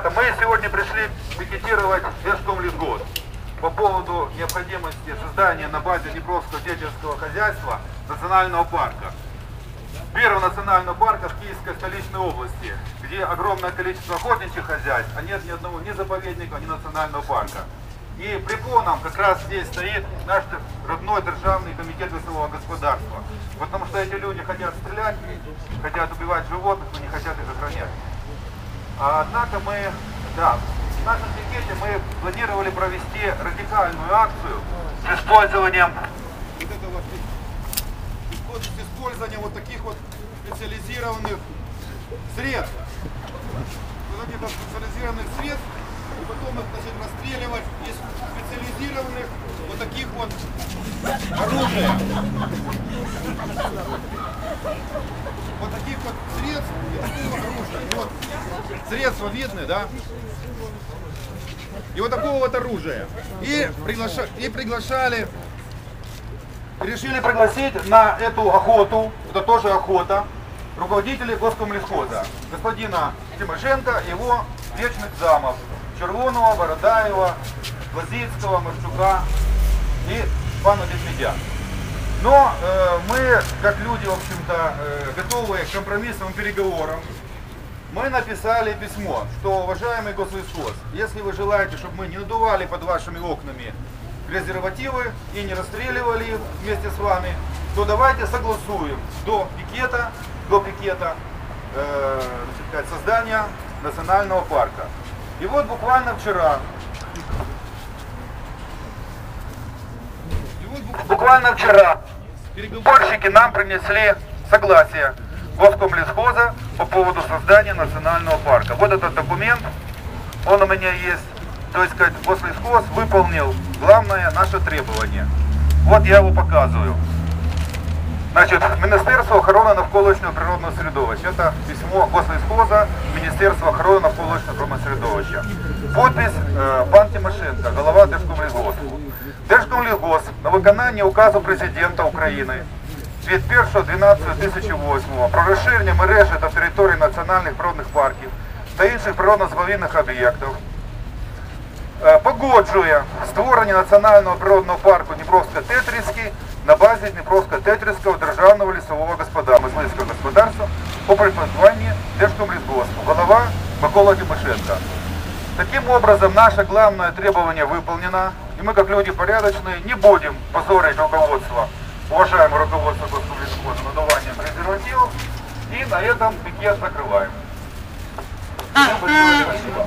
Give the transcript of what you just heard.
Ребята, мы сегодня пришли пикетировать Верском лесгод по поводу необходимости создания на базе Днепровского детельского хозяйства национального парка. Первого национального парка в Киевской столичной области, где огромное количество охотничьих хозяйств, а нет ни одного ни заповедника, ни национального парка. И препоном как раз здесь стоит наш родной державный комитет лесового господарства. Потому что эти люди хотят стрелять, хотят убивать животных, но не хотят их охранять. А, однако мы, да, в нашем пикете мы планировали провести радикальную акцию с использованием вот этого, с использованием вот таких вот специализированных средств. Вот вот специализированных средств, и потом их значит, расстреливать из специализированных вот таких вот оружия. Вот таких вот средств и такого оружия. И вот средства видны, да? И вот такого вот оружия. И, приглаша... и приглашали, решили пригласить на эту охоту, это тоже охота, руководителей Госкомлесхоза, господина Тимошенко, его вечных замов, Червонова, Бородаева, Лазицкого, Марчука и пана Медведя. Но э, мы, как люди, в общем-то, э, готовые к компромиссным переговорам, мы написали письмо, что, уважаемый гослесхоз, если вы желаете, чтобы мы не надували под вашими окнами презервативы и не расстреливали их вместе с вами, то давайте согласуем до пикета, до пикета э, создания национального парка. И вот буквально вчера, и вот буквально вчера переговорщики нам принесли согласие Госкомлесхоза по поводу создания национального парка. Вот этот документ, он у меня есть. То есть, сказать, Гослесхоз выполнил главное наше требование. Вот я его показываю. Значит, Министерство охорони навколишнього природного середовища. Это письмо Гослесхоза Міністерства охорони навколишнього природного середовища. Подпись э, пан Тимошенко, голова Держкомлісгоспу. Держкомлісгосп на виконання указу президента України від 1.12.2008 про розширення мережі та території національних природних парків та інших природно-заповідних об'єктів е, погоджує створення національного природного парку Дніпровсько-Тетрівський на базі Дніпровсько-Тетрівського державного лісового господарства, мисливського господарства по припадкуванні Держкомлісгоспу. Голова Микола Тимошенко. Таким образом, наше главное требование выполнено, и мы, как люди порядочные, не будем позорить руководство, уважаемое руководство Госкомлесхоза, надуванием презервативов, и на этом пикет закрываем. Всем большое спасибо.